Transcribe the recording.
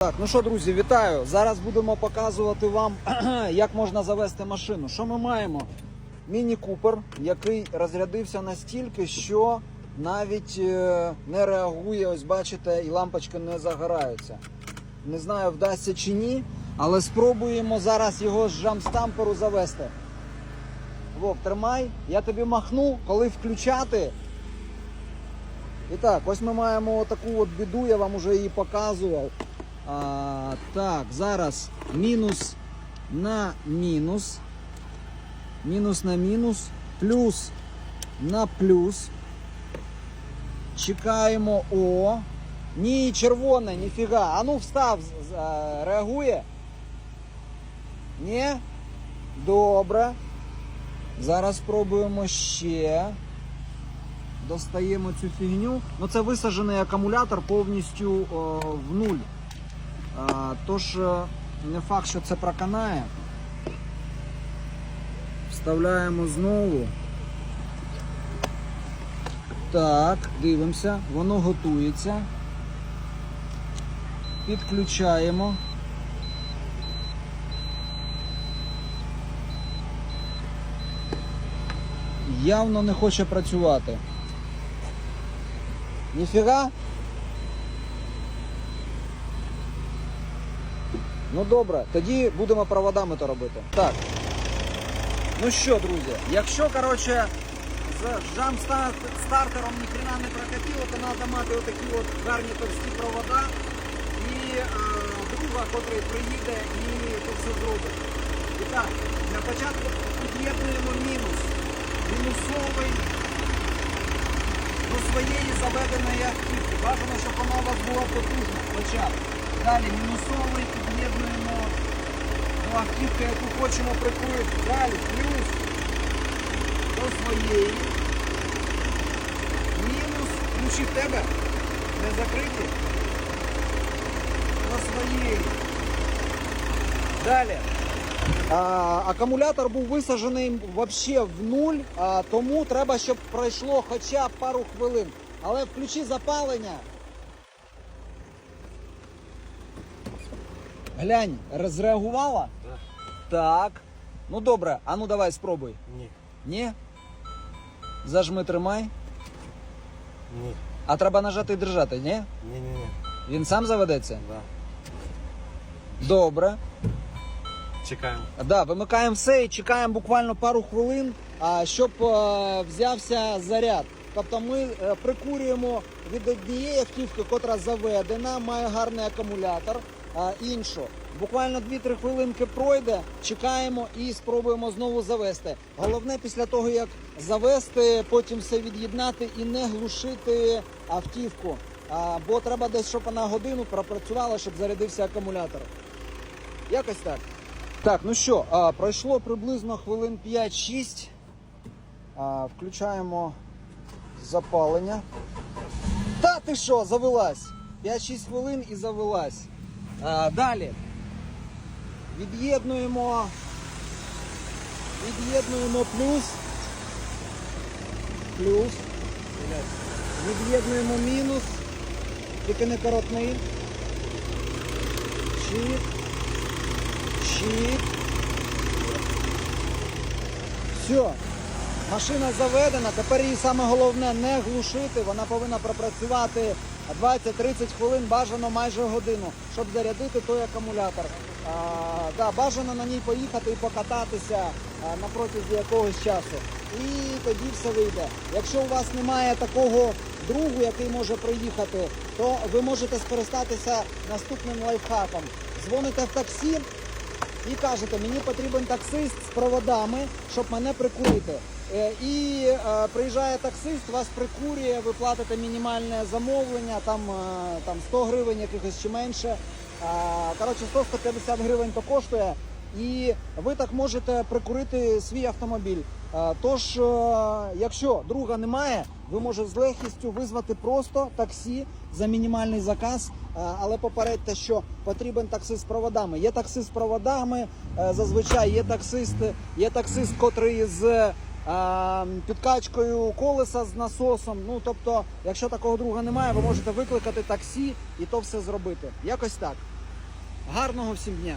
Так, ну що, друзі, вітаю. Зараз будемо показувати вам, як можна завести машину. Що ми маємо? Міні-купер, який розрядився настільки, що навіть е, не реагує. Ось бачите, і лампочки не загораються. Не знаю, вдасться чи ні, але спробуємо зараз його з джамстамперу завести. Вов, тримай, я тобі махну, коли включати. І так, ось ми маємо таку от біду, я вам вже її показував. А, так, зараз мінус на мінус. Мінус на мінус. Плюс на плюс. Чекаємо О. Ні, червоне, ніфіга. А ну встав, а, реагує. Ні? Добре. Зараз спробуємо ще. Достаємо цю фігню. Ну це висаджений акумулятор повністю о, в нуль. Тож е, не факт, що це проканає. Вставляємо знову. Так, дивимося, воно готується. Підключаємо. Явно не хоче працювати. Ніфіга? Ну добре, тоді будемо проводами то робити. Так. Ну що, друзі, якщо, коротше, з жам стартером ніхрена не прокатило, то треба мати отакі от гарні товсті провода і е, друга, котрий приїде і то все зробить. І так, для початку під'єднуємо мінус. Мінусовий своєї заведеної автівки. Бажано, щоб вона у вас була потужна. Хоча. Далі мінусовий під'єднуємо до автівки, яку хочемо прикурити. Далі плюс до своєї. Мінус. Ключі в тебе не закриті. До своєї. Далі. А, акумулятор був висаджений взагалі в нуль, а, тому треба, щоб пройшло хоча б пару хвилин. Але включи запалення. Глянь, розреагувала? Так. Так. Ну добре, а ну давай спробуй. Ні. Ні? Зажми тримай. Ні. А треба нажати і держати, ні? Ні, ні, ні. Він сам заведеться? Да. Добре. Чекаємо. Да, вимикаємо все і чекаємо буквально пару хвилин, щоб е, взявся заряд. Тобто ми е, прикурюємо від однієї автівки, котра заведена, має гарний акумулятор, а іншу. Буквально 2-3 хвилинки пройде, чекаємо і спробуємо знову завести. Головне після того, як завести, потім все від'єднати і не глушити автівку. Бо треба десь, щоб вона годину пропрацювала, щоб зарядився акумулятор. Якось так. Так, ну що, а, пройшло приблизно хвилин 5-6. А, включаємо запалення. Та ти що, завелась? 5-6 хвилин і завелась. А, далі. Від'єднуємо. Від'єднуємо плюс. Плюс. Від'єднуємо мінус. Тільки не коротний. Чик. Чик. Все. Машина заведена. Тепер її саме головне не глушити. Вона повинна пропрацювати 20-30 хвилин, бажано майже годину, щоб зарядити той акумулятор. А, да, бажано на ній поїхати і покататися на протязі якогось часу. І тоді все вийде. Якщо у вас немає такого другу, який може приїхати, то ви можете скористатися наступним лайфхаком. Дзвоните в таксі, і кажете, мені потрібен таксист з проводами, щоб мене прикурити. Е, І е, приїжджає таксист, вас прикурює, ви платите мінімальне замовлення, там, е, там 100 гривень якихось чи менше. Е, Коротше, 100-150 гривень то коштує. І ви так можете прикурити свій автомобіль. Тож, якщо друга немає, ви можете з легкістю визвати просто таксі за мінімальний заказ. Е, Але попередьте, що потрібен таксист з проводами. Є таксист з проводами, е, зазвичай є таксист, є таксист, котрий з е, підкачкою колеса з насосом. Ну тобто, якщо такого друга немає, ви можете викликати таксі і то все зробити. Якось так. Гарного всім дня!